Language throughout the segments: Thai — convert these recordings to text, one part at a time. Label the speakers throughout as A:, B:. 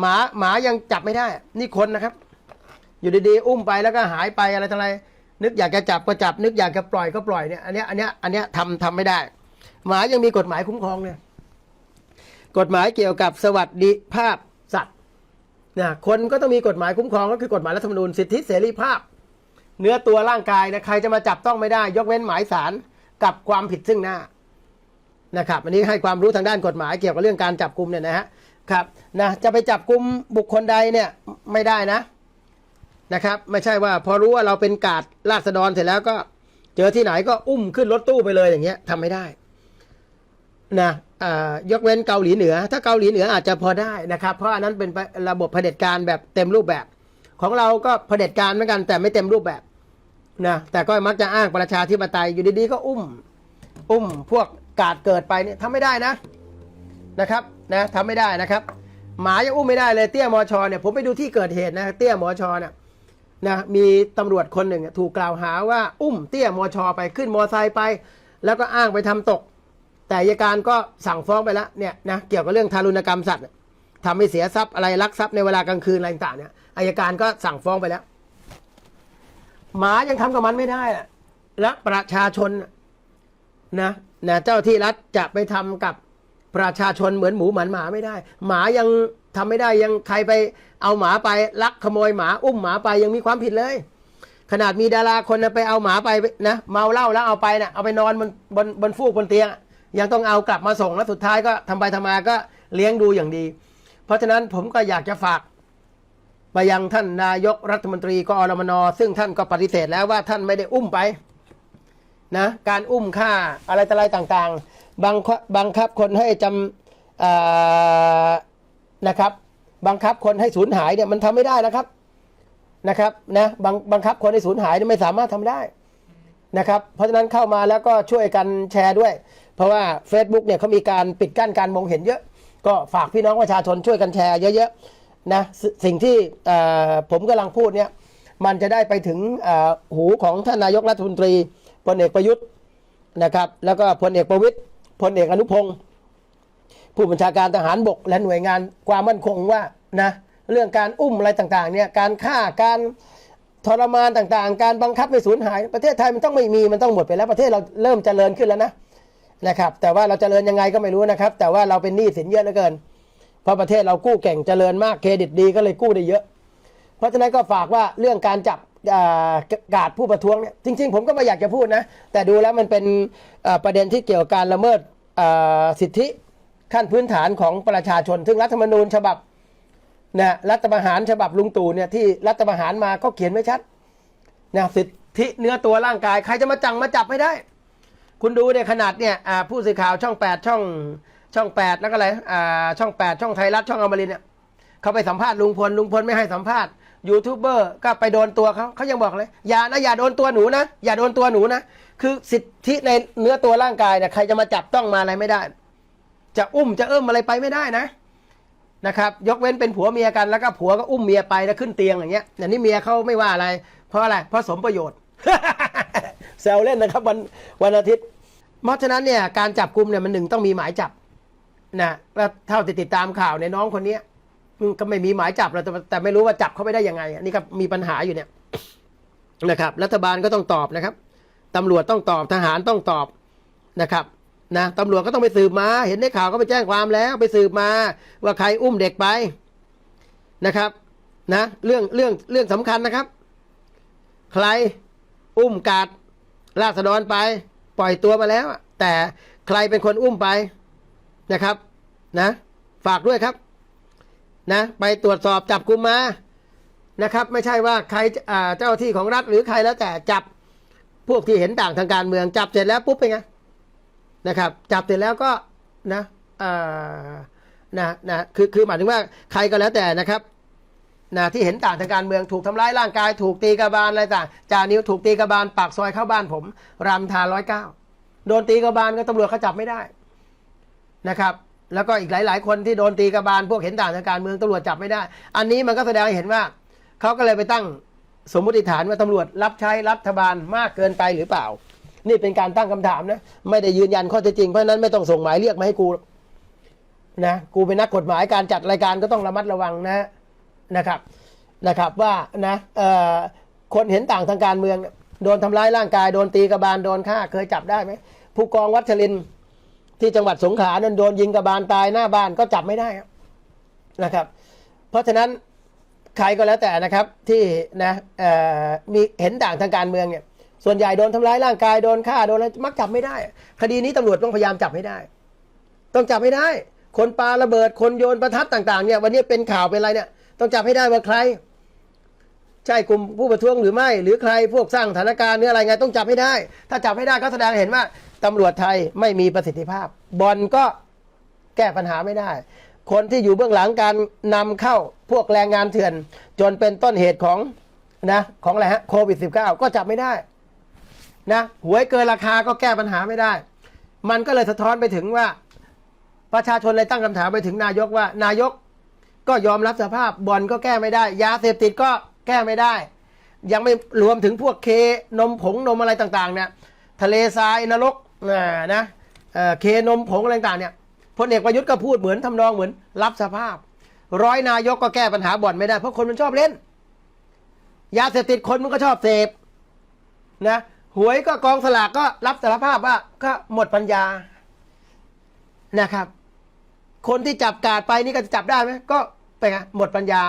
A: หมาหมายังจับไม่ได้ นี่คนนะครับ อยู่ดีๆอุ้มไปแล้วก็หายไปอะไรต่ออะไรนึกอยากจะจับก็จับ นึกอยากจะปล่อยก็ปล่อยเนี่ยอันเนี้ยอันเนี้ยอันเนี้ยทำทำไม่ได้ หมายังมีกฎหมายคุ้มครองเนี่ยกฎหมายเกี่ยวกับสวัสดิภาพสัตว์นะคนก็ต้องมีกฎหมายคุ้มครองก็คือกฎหมายรัฐธรรมนูญสิทธิเสรีภาพ เนื้อตัวร่างกายนะใครจะมาจับต้องไม่ได้ ยกเว้นหมายสารกับความผิดซึ่งหน้านะครับอันนี้ให้ความรู้ทางด้านกฎหมายเกี่ยวกับเรื่องการจับกลุ่มเนี่ยนะฮะ ครับนะจะไปจับกลุ่มบุคคลใดเนี่ยไม่ได้นะนะครับ ไม่ใช่ว่าพอรู้ว่าเราเป็นกาดราษฎรเสร็จแล้วก็เจอที่ไหนก็อุ้มขึ้นรถตู้ไปเลยอย่างเงี้ยทำไม่ได้นะอ่ายกเว้นเกาหลีเหนือ ถ้าเกาหลีเหนืออาจจะพอได้นะครับ เพราะอันนั้นเป็นระบบเผด็จการแบบเต็มรูปแบบ ของเราก็เผด็จการเหมือนกัน แต่ไม่เต็มรูปแบบนะแต่ก็มักจะอ้างประชาธิปไตยอยู่ดีๆก็อุ้ม อุ้มพวกกาดเกิดไปเนี่ยทำไม่ได้นะนะครับ นะทำไม่ได้นะครับ หมายังอุ้มไม่ได้เลยเตี้ยมอชอเนี่ยผมไปดูที่เกิดเหตุนะเตี้ยมอชอเนี่ยนะมีตำรวจคนหนึ่งถูกกล่าวหาว่าอุ้มเตี้ยมอชอไปขึ้นมอไซค์ไป แล้วก็อ้างไปทำตก แต่ยการก็สั่งฟ้องไปแล้วเนี่ยนะเกี่ยวกับเรื่องทารุณกรรมสัตว์เนี่ยทำให้เสียทรัพย์อะไรลักทรัพย์ในเวลากลางคืนอะไรต่างเนี่ยอายการก็สั่งฟ้องไปแล้ว หมายังทำกับมันไม่ได้และประชาชนนะนะนะเจ้าที่รัฐจะไปทำกับ ประชาชนเหมือนหมูหมันหมาไม่ได้ หมายังทำไม่ได้ยังใครไปเอาหมาไปลักขโมยหมาอุ้มหมาไปยังมีความผิดเลย ขนาดมีดาราคนไปเอาหมาไปนะเมาเหล้าแล้วเอาไปนะเอาไปนอนบนบนบนฟูกบนเตียง ยังต้องเอากลับมาส่งแล้วสุดท้ายก็ทำไปทำมาก็เลี้ยงดูอย่างดี เพราะฉะนั้นผมก็อยากจะฝากไปยังท่านนายกรัฐมนตรีกอรมนซึ่งท่านก็ปฏิเสธแล้วว่าท่านไม่ได้อุ้มไปนะการอุ้มฆ่าอะไรต่ออะไรต่างๆ บังคับบังคับคนให้จำนะครับ บังคับคนให้สูญหายเนี่ยมันทำไม่ได้นะครับนะครับนะบังบังคับคนให้สูญหายเนี่ยไม่สามารถทำได้นะครับ เพราะฉะนั้นเข้ามาแล้วก็ช่วยกันแชร์ด้วย เพราะว่า Facebook เนี่ยเขามีการปิดกั้นการมองเห็นเยอะ ก็ฝากพี่น้องประชาชนช่วยกันแชร์เยอะๆนะสสิ่งที่ผมกำลังพูดเนี่ยมันจะได้ไปถึงหูของท่านนายกรัฐมนตรีพลเอกประยุทธ์นะครับ แล้วก็พลเอกประวิตย พลเอกอนุพงศ์ผู้บัญชาการทหารบกและหน่วยงานความมั่นคงว่านะเรื่องการอุ้มอะไรต่างๆเนี่ยการฆ่าการทรมานต่างๆ การบังคับให้สูญหาย ประเทศไทยมันต้องไม่มีมันต้องหมดไปแล้วประเทศเราเริ่มเจริญขึ้นแล้วนะนะครับ แต่ว่าเราเจริญยังไงก็ไม่รู้นะครับ แต่ว่าเราเป็นหนี้สินเยอะเหลือเกิน เพราะประเทศเรากู้เก่งเจริญมากเครดิตดีก็เลยกู้ได้เยอะ เพราะฉะนั้นก็ฝากว่าเรื่องการจับ กาดผู้ประท้วงเนี่ยจริง ๆ ผมก็ไม่อยากจะพูดนะ แต่ดูแล้วมันเป็นประเด็นที่เกี่ยวกับการละเมิดสิทธิขั้นพื้นฐานของประชาชน ซึ่งรัฐธรรมนูญฉบับนะรัฐประหารฉบับลุงตู่เนี่ยที่รัฐประหารมาก็เขียนไว้ชัดนะสิทธิเนื้อตัวร่างกาย ใครจะมาจังมาจับไม่ได้ คุณดูเนี่ยขนาดเนี่ยผู้สื่อข่าวช่อง 8 ช่องช่อง8แล้วก็อะไรช่อง 8 ช่องไทยรัฐช่องอมรินเนี่ยเขาไปสัมภาษณ์ลุงพลลุงพลไม่ให้สัมภาษณ์ ยูทูบเบอร์ก็ไปโดนตัวเขาเขายังบอกเลยอย่านะอย่าโดนตัวหนูนะ อย่าโดนตัวหนูนะ คือสิทธิในเนื้อตัวร่างกายเนี่ยใครจะมาจับต้องมาอะไรไม่ได้ จะอุ้มจะเอื้มอะไรไปไม่ได้นะนะครับ ยกเว้นเป็นผัวเมียกันแล้วก็ผัวก็อุ้มเมียไปแล้วขึ้นเตียงอย่างเงี้ยอย่างนี้เมียเขาไม่ว่าอะไร เพราะอะไรเพราะสมประโยชน์แซวเล่นนะครับวันวันอาทิตย์เพราะฉะนั้นเนี่ยการจับกลุ่มเนี่ยมันหนึ่งต้องมีหมายจับนะแล้วเท่าติดตามข่าวในน้องคนเนี้ย ก็ไม่มีหมายจับแล้วแต่แต่ไม่รู้ว่าจับเขาไปได้ยังไงอันนี้ก็มีปัญหาอยู่เนี่ยนะครับ รัฐบาลก็ต้องตอบนะครับตำรวจต้องตอบทหารต้องตอบนะครับนะตำรวจก็ต้องไปสืบมา เห็นในข่าวก็ไปแจ้งความแล้ว ไปสืบมาว่าใครอุ้มเด็กไปนะครับนะเรื่องเรื่องเรื่องสำคัญนะครับ ใครอุ้มกาดราษฎรไป ปล่อยตัวมาแล้ว แต่ใครเป็นคนอุ้มไปนะครับ นะ ฝากด้วยครับ นะไปตรวจสอบจับกลุ่มมานะครับ ไม่ใช่ว่าใครอ่าเจ้าที่ของรัฐหรือใครแล้วแต่จับพวกที่เห็นต่างทางการเมืองจับเสร็จแล้วปุ๊บเป็นไงนะครับ จับเสร็จแล้วก็นะนะนะคือคือหมายถึงว่าใครก็แล้วแต่นะครับนะที่เห็นต่างทางการเมืองถูกทำร้ายร่างกาย ถูกตีกระบาลอะไรต่างจานิ้วถูกตีกระบาลปากซอยเข้าบ้านผมรามทาร้อยเก้าโดนตีกระบาลก็ตำรวจเขาจับไม่ได้นะครับ แล้วก็อีกหลาย ๆ คนที่โดนตีกระบาลพวกเห็นต่างทางการเมืองตำรวจจับไม่ได้ อันนี้มันก็แสดงให้เห็นว่าเขาก็เลยไปตั้งสมมติฐานว่าตำรวจรับใช้รัฐบาลมากเกินไปหรือเปล่า นี่เป็นการตั้งคำถามนะ ไม่ได้ยืนยันข้อเท็จจริงเพราะนั้นไม่ต้องส่งหมายเรียกมาให้กูนะกูเป็นนักกฎหมายการจัดรายการก็ต้องระมัดระวังนะนะครับนะครับว่านะเออคนเห็นต่างทางการเมือง โดนทำร้ายร่างกาย โดนตีกระบาลโดนฆ่าเคยจับได้ไหมผู้กองวัชรินทร์ ที่จังหวัดสงขลานั้นโดนยิงกระบาลตายหน้าบ้านก็จับไม่ได้นะครับ เพราะฉะนั้นใครก็แล้วแต่นะครับที่นะมีเห็นต่างทางการเมืองเนี่ยส่วนใหญ่โดนทำร้ายร่างกายโดนฆ่าโดนอะไรมักจับไม่ได้ คดีนี้ตำรวจต้องพยายามจับให้ได้ ต้องจับให้ได้ คนปาระเบิดคนโยนประทัดต่างๆเนี่ยวันนี้เป็นข่าวเป็นอะไรเนี่ยต้องจับให้ได้ว่าใคร ใช่กลุ่มผู้ประท้วงหรือไม่ หรือใครพวกสร้างสถานการณ์หรืออะไรไงต้องจับให้ได้ ถ้าจับให้ได้ก็แสดงเห็นว่าตำรวจไทยไม่มีประสิทธิภาพบอลก็แก้ปัญหาไม่ได้ คนที่อยู่เบื้องหลังการนำเข้าพวกแรงงานเถื่อน จนเป็นต้นเหตุของนะของอะไรฮะโควิด -19 ก็จับไม่ได้นะหวยเกินราคาก็แก้ปัญหาไม่ได้ มันก็เลยสะท้อนไปถึงว่า ประชาชนเลยตั้งคำถามไปถึงนายกว่า นายกก็ยอมรับสภาพบอลก็แก้ไม่ได้ ยาเสพติดก็ แก้ไม่ได้ ยังไม่รวมถึงพวกเคนมผงนมอะไรต่างๆเนี่ยทะเลทรายนรกนะเอ่อเคนมผงอะไรต่างๆเนี่ยพลเอกประยุทธ์ก็พูดเหมือนทำนองเหมือนรับสภาพ ร้อยนายกก็แก้ปัญหาบ่อนไม่ได้เพราะคนมันชอบเล่น ยาเสพติดคนมันก็ชอบเสพนะหวยก็กองสลากก็รับสารภาพว่าก็หมดปัญญานะครับ คนที่จับกาดไปนี่ก็จะจับได้ไหมก็ไปไงหมดปัญญา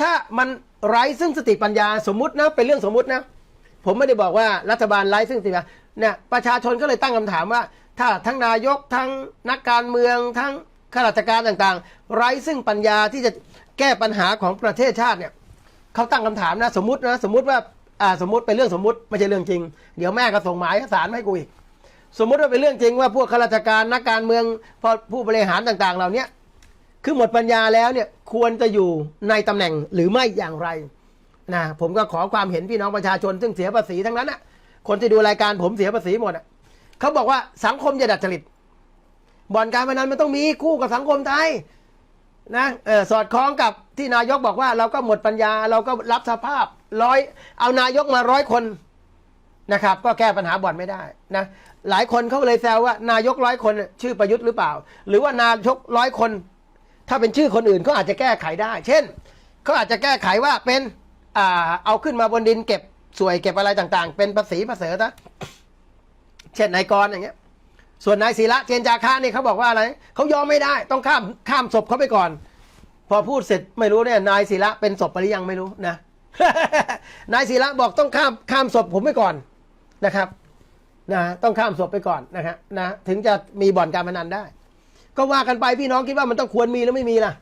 A: ถ้ามัน ไร้ซึ่งสติปัญญาสมมตินะเป็นเรื่องสมมตินะ ผมไม่ได้บอกว่ารัฐบาลไร้ซึ่งสติปัญญาเนี่ยประชาชนก็เลยตั้งคำถามว่า ถ้าทั้งนายกทั้งนักการเมืองทั้งข้าราชการต่างๆ ไร้ซึ่งปัญญาที่จะแก้ปัญหาของประเทศชาติเนี่ยเขาตั้งคำถามนะสมมตินะสมมติว่าอ่าสมมติเป็นเรื่องสมมติไม่ใช่เรื่องจริง เดี๋ยวแม่ก็ส่งหมายสารมาให้กูอีกสมมติว่าเป็นเรื่องจริงว่าพวกข้าราชการนักการเมืองพอผู้บริหารต่างๆ เหล่าเนี้ย คือหมดปัญญาแล้วเนี่ยควรจะอยู่ในตำแหน่งหรือไม่อย่างไรนะผมก็ขอความเห็นพี่น้องประชาชน ซึ่งเสียภาษีทั้งนั้นอะคนที่ดูรายการผมเสียภาษีหมดอะเขาบอกว่าสังคมจะดัดจริตบ่อนการพนันมันต้องมีคู่กับสังคมไทยนะเออสอดคล้องกับที่นายกบอกว่า เราก็หมดปัญญาเราก็รับสภาพร้อยเอานายกมาร้อยคนนะครับ ก็แก้ปัญหาบ่อนไม่ได้นะหลายคนเขาเลยแซวว่านายกร้อยคนชื่อประยุทธ์หรือเปล่า หรือว่านายกร้อยคน ถ้าเป็นชื่อคนอื่นเขาอาจจะแก้ไขได้ เช่นเขาอาจจะแก้ไขว่าเป็นอ่าเอาขึ้นมาบนดินเก็บสวยเก็บอะไรต่างๆ เป็นภาษีภาษีนะเช่นนายกรอย่างเงี้ย ส่วนนายศิระเจนจาคะนี่เขาบอกว่าอะไรเขายอมไม่ได้ต้องข้ามข้ามศพเขาไปก่อน พอพูดเสร็จไม่รู้เนี่ยนายศิระเป็นศพไปหรือยังไม่รู้นะนายศิระบอกต้องข้ามข้ามศพผมไปก่อนนะครับนะต้องข้ามศพไปก่อนนะครับนะถึงจะมีบ่อนการพนันได้ ก็ว่ากันไปพี่น้องคิดว่ามันต้องควรมีแล้วไม่มีล่ะ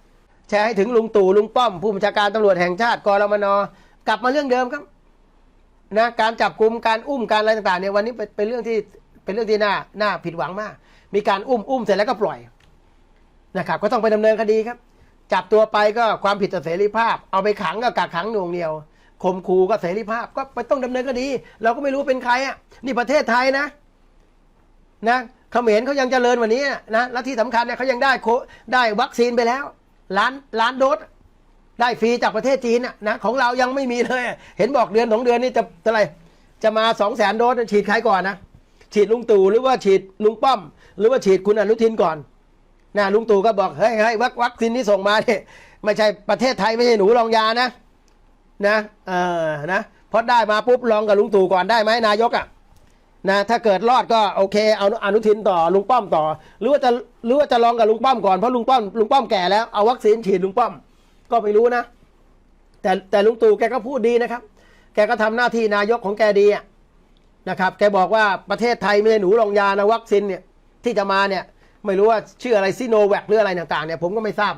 A: แชร์ให้ถึงลุงตู่ลุงป้อม ผู้บัญชาการตำรวจแห่งชาติกรมนกลับมาเรื่องเดิมครับนะการจับกลุ่มการอุ้มการอะไรต่างๆเนี่ยวันนี้เป็นเรื่องที่เป็นเรื่องที่น่าน่าผิดหวังมาก มีการอุ้มอุ้มเสร็จแล้วก็ปล่อยนะครับ ก็ต้องไปดำเนินคดีครับ จับตัวไปก็ความผิดต่อเสรีภาพ เอาไปขังก็กักขังหน่วงเหนียวข่มขู่ก็เสรีภาพก็ไปต้องดำเนินคดี เราก็ไม่รู้เป็นใครอะนี่ประเทศไทยนะ นะ เขมรเขายังเจริญกวันนี้นะและที่สำคัญเนี่ยเขายังได้โคได้วัคซีนไปแล้วล้านล้านโดสได้ฟรีจากประเทศจีนนะของเรายังไม่มีเลย เห็นบอกเดือนสองเดือนนี่จะอะไรจะมาสองแสนโดสฉีดใครก่อนนะฉีดลุงตู่หรือว่าฉีดลุงป้อม หรือว่าฉีดคุณอนุทินก่อนนะลุงตู่ก็บอกเฮ้ยเฮ้ยวัควัคซีนที่ส่งมาเนี่ยไม่ใช่ประเทศไทยไม่ใช่หนูรองยานะนะเออนะพอได้มาปุ๊บลองกับลุงตู่ก่อนได้ไหมนายกอะ นะถ้าเกิดรอดก็โอเคเอาอนุทินต่อลุงป้อมต่อ หรือว่าจะหรือว่าจะลองกับลุงป้อมก่อนเพราะลุงป้อมลุงป้อมแก่แล้วเอาวัคซีนฉีดลุงป้อม ก็ไม่รู้นะ แต่แต่ลุงตู่แกก็พูดดีนะครับ แกก็ทำหน้าที่นายกของแกดีนะครับ แกบอกว่าประเทศไทยไม่ใช่หนูรองยานะวัคซีนเนี่ยที่จะมาเนี่ยไม่รู้ว่าชื่ออะไรซิโนแวคหรืออะไรต่างๆเนี่ยผมก็ไม่ทราบ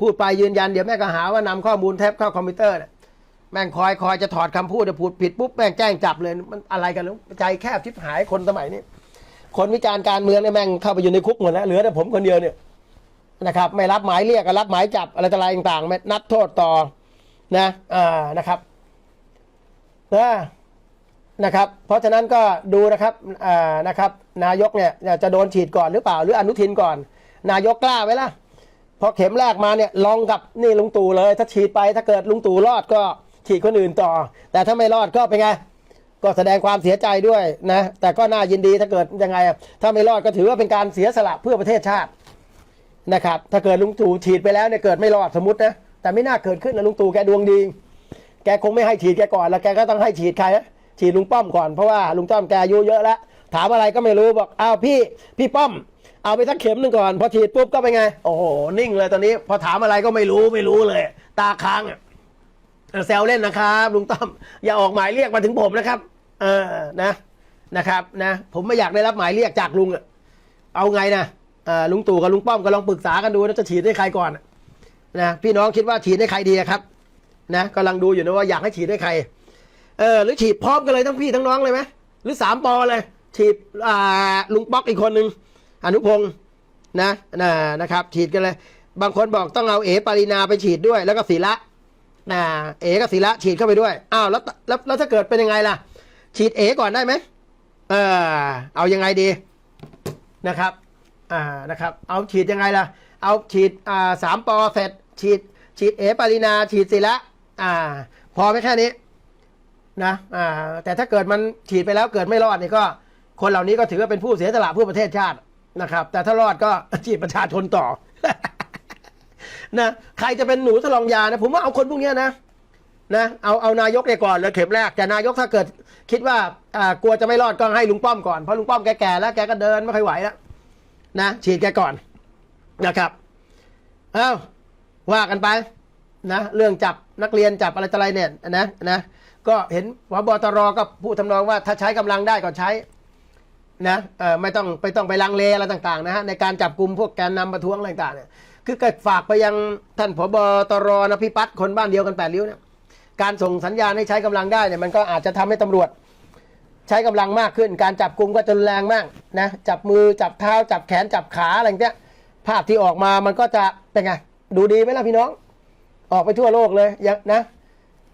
A: พูดไปยืนยันเดี๋ยวแม่ก็หาว่านำข้อมูลแทบเข้าคอมพิวเตอร์เนี่ย แม่งคอยคอยจะถอดคำพูดจะพูดผิดปุ๊บแม่งแจ้งจับเลยมันอะไรกันลูกใจแคบชิบหายคนสมัยนี้คนวิจารณ์การเมืองเนี่ยแม่งเข้าไปอยู่ในคุกหมดแล้วเหลือแต่ผมคนเดียวเนี่ยนะครับ ไม่รับหมายเรียกก็รับหมายจับอะไรต่ออะไรต่างๆไม่นัดโทษต่อนะอ่านะครับนะนะครับ เพราะฉะนั้นก็ดูนะครับอ่านะครับ นายกเนี่ยจะโดนฉีดก่อนหรือเปล่า หรืออนุทินก่อน นายกกล้าไว้ล่ะพอเข็มแรกมาเนี่ยลองกับนี่ลุงตู่เลย ถ้าฉีดไปถ้าเกิดลุงตู่รอดก็ ฉีดคนอื่นต่อ แต่ถ้าไม่รอดก็เป็นไงก็แสดงความเสียใจด้วยนะ แต่ก็น่ายินดีถ้าเกิดยังไง ถ้าไม่รอดก็ถือว่าเป็นการเสียสละเพื่อประเทศชาตินะครับ ถ้าเกิดลุงตู่ฉีดไปแล้วเนี่ยเกิดไม่รอดสมมตินะ แต่ไม่น่าเกิดขึ้นนะลุงตู่แกดวงดี แกคงไม่ให้ฉีดแกก่อน แล้วแกก็ต้องให้ฉีดใครนะฉีดลุงป้อมก่อนเพราะว่าลุงป้อมแกอายุเยอะแล้วถามอะไรก็ไม่รู้บอกอ้าวพี่พี่ป้อม เอาไปสักเข็มหนึ่งก่อน พอฉีดปุ๊บก็เป็นไง โอ้โหนิ่งเลยตอนนี้ พอถามอะไรก็ไม่รู้ไม่รู้เลย ตาค้างอะ แซวเล่นนะครับลุงต้อม อย่าออกหมายเรียกมาถึงผมนะครับ เออนะนะครับนะผมไม่อยากได้รับหมายเรียกจากลุงอะเอาไงนะลุงตู่กับลุงป้อมก็ลองปรึกษากันดูนะจะฉีดให้ใครก่อนนะพี่น้องคิดว่าฉีดให้ใครดีครับนะกำลังดูอยู่นะว่าอยากให้ฉีดให้ใคร เออหรือฉีดพร้อมกันเลยทั้งพี่ทั้งน้องเลยไหมหรือสามปอเลยฉีดอ่าลุงป๊อกอีกคนหนึ่งอนุพงศ์นะนะนะครับ ฉีดกันเลย บางคนบอกต้องเอาเอปารินาไปฉีดด้วย แล้วก็ศิระ นะเอกับศิระฉีดเข้าไปด้วยอ้าวแล้วแล้วแล้วถ้าเกิดเป็นยังไงล่ะ ฉีดเอก่อนได้ไหมเออเอายังไงดีนะครับอ่านะครับ เอาฉีดยังไงล่ะ เอาฉีดอ่าสามปอเสร็จ ฉีด ฉีดเอปารินา ฉีดศิระอ่า พอไหมแค่นี้นะอ่าแต่ถ้าเกิดมันฉีดไปแล้วเกิดไม่รอดนี่ก็ คนเหล่านี้ก็ถือว่าเป็นผู้เสียสละเพื่อประเทศชาตินะครับ แต่ถ้ารอดก็ฉีดประชาชนต่อ นะใครจะเป็นหนูทดลองยานะผมว่าเอาคนพวกนี้นะนะเอาเอานายกเนี่ยก่อนเลยเข็มแรกแต่นายกถ้าเกิดคิดว่าอ่ากลัวจะไม่รอดก็ให้ลุงป้อมก่อนเพราะลุงป้อมแกแก่แล้วแกก็เดินไม่ค่อยไหวแล้วนะฉีดแกก่อนนะครับเอ้าว่ากันไปนะเรื่องจับนักเรียนจับอะไรอะไรเนี่ยนะนะก็เห็นพบตรก็พูดทำนองว่าถ้าใช้กำลังได้ก็ใช้นะเออไม่ต้องไปต้องไปลังเลอะไรต่างๆนะฮะในการจับกลุ่มพวกแกนนำประท้วงอะไรต่างๆเนี่ย คือก็ฝากไปยังท่านพบตรนะพิพัฒน์คนบ้านเดียวกันแปดริ้วเนี่ยการส่งสัญญาณให้ใช้กำลังได้เนี่ยมันก็อาจจะทำให้ตำรวจ ใช้กำลังมากขึ้น การจับกลุ่มก็จะรุนแรงมากนะจับมือจับเท้าจับแขนจับขาอะไรเงี้ยภาพที่ออกมามันก็จะเป็นไงดูดีไหมล่ะพี่น้อง ออกไปทั่วโลกเลยยังนะ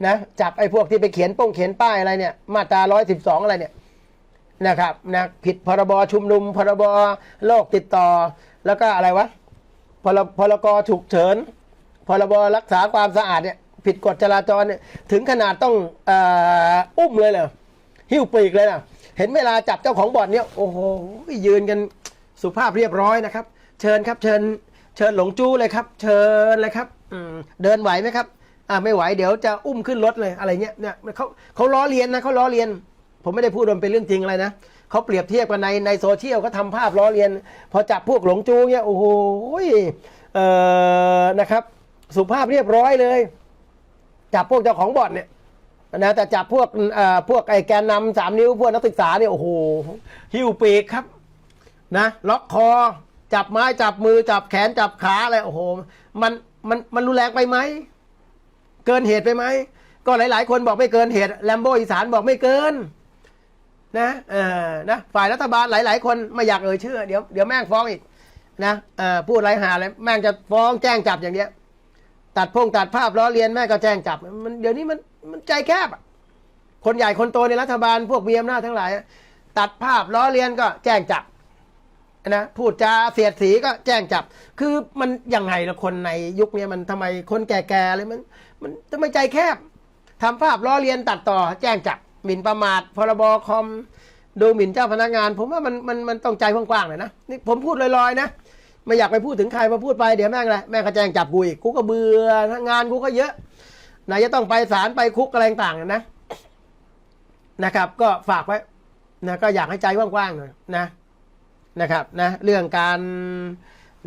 A: นะจับไอ้พวกที่ไปเขียนป้งเขียนป้ายอะไรเนี่ยมาตราร้อยสิบสองอะไรเนี่ยนะครับนะผิดพรบชุมนุมพรบโรคติดต่อแล้วก็อะไรวะ พรพรกฉุกเฉินพรบรักษาความสะอาดเนี่ยผิดกฎจราจรเนี่ยถึงขนาดต้องออุ้มเลยเหรอหิ้วปีกเลยนะเห็นเวลาจับเจ้าของบ่อนเนี่ยโอ้โหยืนกันสุภาพเรียบร้อยนะครับ เชิญครับเชิญ เชิญหลงจู้เลยครับ เชิญเลยครับอืเดินไหวไหมครับอ่าไม่ไหวเดี๋ยวจะอุ้มขึ้นรถเลยอะไรเงี้ยเนี่ยเขาเขาล้อเลียนนะเขาล้อเลียน ผมไม่ได้พูดว่ามันเป็นเรื่องจริงอะไรนะ เขาเปรียบเทียบกันในในโซเชียลเขาทำภาพล้อเลียน พอจับพวกหลงจูเนี่ยโอ้โหเอ่อนะครับ สุภาพเรียบร้อยเลย จับพวกเจ้าของบ่อนเนี่ยนะแต่จับพวกเอ่อพวกไอ้แกนนำสามนิ้วพวกนักศึกษาเนี่ยโอ้โหหิ้วปีกครับ นะล็อกคอ จับไม้จับมือจับแขนจับขาอะไรโอ้โห มันมันมันรุนแรงไปไหมเกินเหตุไปไหมก็หลาย ๆ คนบอกไม่เกินเหตุแลมโบอีสานบอกไม่เกิน นะเออนะฝ่ายรัฐบาลหลาย ๆ คนไม่อยากเอ่ยชื่อเดี๋ยวเดี๋ยวแม่งฟ้องอีกนะเออพูดไรหาอะไรแม่งจะฟ้องแจ้งจับอย่างเงี้ย ตัดพงตัดภาพล้อเลียนแม่ก็แจ้งจับ มันเดี๋ยวนี้มันมันใจแคบคนใหญ่คนโตในรัฐบาลพวกมีอำนาจทั้งหลาย ตัดภาพล้อเลียนก็แจ้งจับนะพูดจาเสียดสีก็แจ้งจับ คือมันยังไงละคนในยุคนี้มันทำไมคนแก่ๆเลยมัน มันทำไมใจแคบทำภาพล้อเลียนตัดต่อแจ้งจับ หมิ่นประมาทพรบคอมดูหมิ่นเจ้าพนักงาน ผมว่ามันมันมันต้องใจกว้างๆหน่อยนะนี่ผมพูดลอยๆนะไม่อยากไปพูดถึงใครมาพูดไปเดี๋ยวแม่งอะไรแม่งก็แจงจับกูอีกกูก็เบื่องานกูก็เยอะไหนจะต้องไปศาลไปคุกอะไรต่างๆนะนะครับ ก็ฝากไว้นะก็อยากให้ใจกว้างๆหน่อยนะนะครับนะเรื่องการ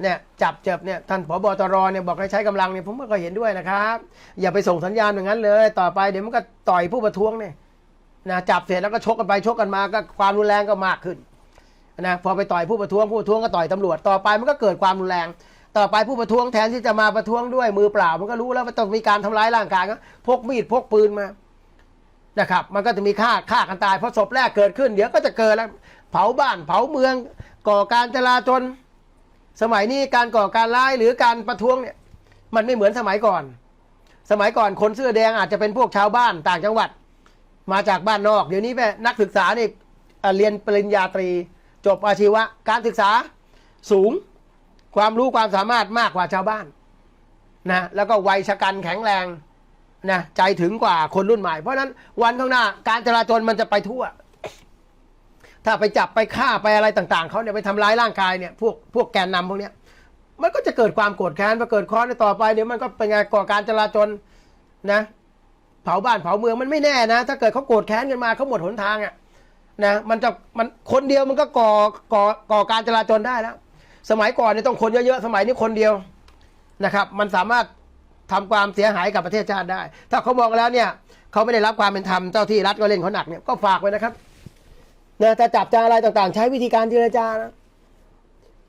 A: เนี่ยจับเจ็บเนี่ยท่านผบตรเนี่ยบอกให้ใช้กำลังเนี่ยผมก็เห็นด้วยนะครับ อย่าไปส่งสัญญาณอย่างนั้นเลย ต่อไปเดี๋ยวมันก็ต่อยผู้ประท้วงเนี่ย นะจับเสร็จแล้วก็ชกกันไปชกกันมาก็ความรุนแรงก็มากขึ้นนะพอไปต่อยผู้ประท้วงผู้ประท้วงก็ต่อยตำรวจต่อไปมันก็เกิดความรุนแรง ต่อไปผู้ประท้วงแทนที่จะมาประท้วงด้วยมือเปล่า มันก็รู้แล้วว่าต้องมีการทำร้ายร่างกายก็พกมีดพกปืนมานะครับ มันก็จะมีฆ่าฆ่ากันตายเพราะศพแรกเกิดขึ้น เดี๋ยวก็จะเกิดแล้ว เผาบ้านเผาเมืองก่อการจลาจลสมัยนี้การก่อการร้ายหรือการประท้วงเนี่ยมันไม่เหมือนสมัยก่อน สมัยก่อนคนเสื้อแดงอาจจะเป็นพวกชาวบ้านต่างจังหวัด มาจากบ้านนอก เดี๋ยวนี้แม่นักศึกษานี่เอ่อเรียนปริญญาตรี จบอาชีวะ การศึกษาสูงความรู้ความสามารถมากกว่าชาวบ้านนะแล้วก็วัยชะกันแข็งแรงนะใจถึงกว่าคนรุ่นใหม่ เพราะนั้นวันข้างหน้าการจราจรมันจะไปทั่ว ถ้าไปจับไปฆ่าไปอะไรต่างๆเขาเนี่ยไปทำร้ายร่างกายเนี่ยพวกพวกแกนนำพวกเนี้ยมันก็จะเกิดความโกรธแค้นพอเกิดค้อในต่อไปเดี๋ยวมันก็เป็นไงก่อการจราจรนะ เผาบ้านเผาเมืองมันไม่แน่นะ ถ้าเกิดเขาโกรธแค้นกันมาเขาหมดหนทางอะนะมันจะมันคนเดียวมันก็ก่อก่อก่อการจราจรได้แล้ว สมัยก่อนเนี่ยต้องคนเยอะๆสมัยนี้คนเดียวนะครับ มันสามารถทำความเสียหายกับประเทศชาติได้ ถ้าเขามองแล้วเนี่ยเขาไม่ได้รับความเป็นธรรมเจ้าที่รัฐก็เล่นเขาหนักเนี่ยก็ฝากไว้นะครับนะถ้าจับจาอะไรต่างๆ ใช้วิธีการเจรจานะ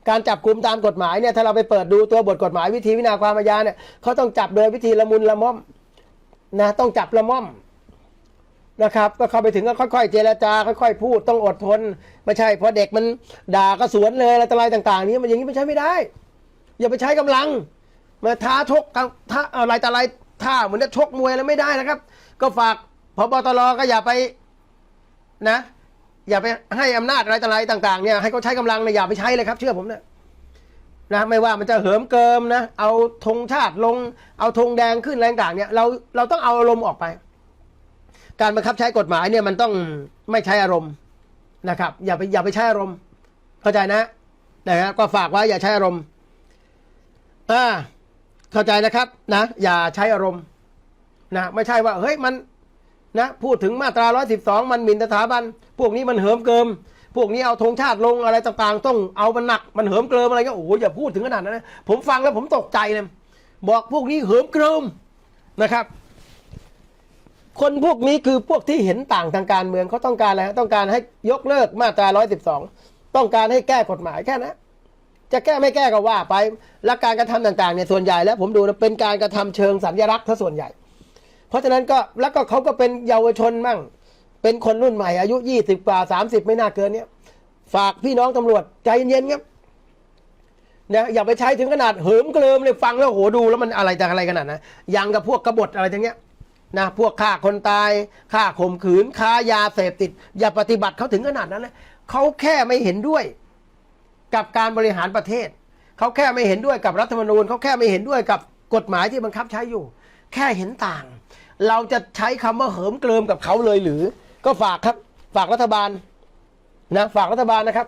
A: การจับกลุ่มตามกฎหมายเนี่ยถ้าเราไปเปิดดูตัวบทกฎหมายวิธีวินาความอาญาเนี่ยเขาต้องจับโดยวิธีละมุนละม่อม นะต้องจับละม่อมนะครับก็เข้าไปถึงก็ค่อยๆ เจรจา ค่อยๆ พูดต้องอดทน ไม่ใช่เพราะเด็กมันด่าก็สวนเลยอะไรต่ออะไรต่าง ๆ นี้มันอย่างนี้มันใช้ไม่ได้ อย่าไปใช้กำลัง มาท้าชกกันท้าอะไรต่อะไรท่าเหมือนจะชกมวยแล้วไม่ได้นะครับ ก็ฝากพบตรก็อย่าไปนะ อย่าไปให้อำนาจอะไรต่ออะไรต่างๆเนี่ยให้เขาใช้กำลังเนี่ยอย่าไปใช้เลยครับ เชื่อผมเนี่ย นะไม่ว่ามันจะเหิมเกิมนะเอาธงชาติลง เอาธงแดงขึ้นอะไรต่างเนี่ยเราเราต้องเอาอารมณ์ออกไป การบังคับใช้กฎหมายเนี่ยมันต้องไม่ใช้อารมณ์นะครับ อย่าไปอย่าไปใช้อารมณ์ เข้าใจนะนะครับก็ฝากไว้อย่าใช้อารมณ์อ่าเข้าใจนะครับนะ อย่าใช้อารมณ์นะไม่ใช่ว่าเฮ้ยมันนะพูดถึงมาตรา 112 มันหมิ่นสถาบัน พวกนี้มันเหิมเกิม พวกนี้เอาธงชาติลงอะไรต่างๆ ต้องเอามันหนักมันเหิมเกริมอะไรเงี้ยโอ้โหอย่าพูดถึงขนาดนั้นนะผมฟังแล้วผมตกใจเลยบอกพวกนี้เหิมเกริมนะครับ คนพวกนี้คือพวกที่เห็นต่างทางการเมืองเขาต้องการอะไรฮะต้องการให้ยกเลิกมาตรา 112 ต้องการให้แก้กฎหมายแค่นั้นจะแก้ไม่แก้ก็ว่าไปและการกระทำต่างๆเนี่ยส่วนใหญ่แล้วผมดูนะเป็นการกระทำเชิงสัญลักษณ์ถ้าส่วนใหญ่ เพราะฉะนั้นก็แล้วก็เขาก็เป็นเยาวชนมั่ง เป็นคนรุ่นใหม่อายุยี่สิบกว่าสามสิบไม่น่าเกินเนี้ยฝากพี่น้องตำรวจใจเย็นๆครับนะอย่าไปใช้ถึงขนาดเหิมเกลิมเลยฟังแล้วโหดูแล้วมันอะไรจากอะไรขนาดนะยังกับพวกกบฏอะไรทั้งเนี้ยนะพวกฆ่าคนตายฆ่าข่มขืนค้ายาเสพติด อย่าปฏิบัติเขาถึงขนาดนั้นเลยเขาแค่ไม่เห็นด้วย กับการบริหารประเทศเขาแค่ไม่เห็นด้วยกับรัฐธรรมนูญเขาแค่ไม่เห็นด้วยกับกฎหมายที่บังคับใช้อยู่ แค่เห็นต่าง เราจะใช้คำว่าเหิมเกลิมกับเขาเลยหรือ ก็ฝากครับ ฝากรัฐบาลนะฝากรัฐบาลนะครับ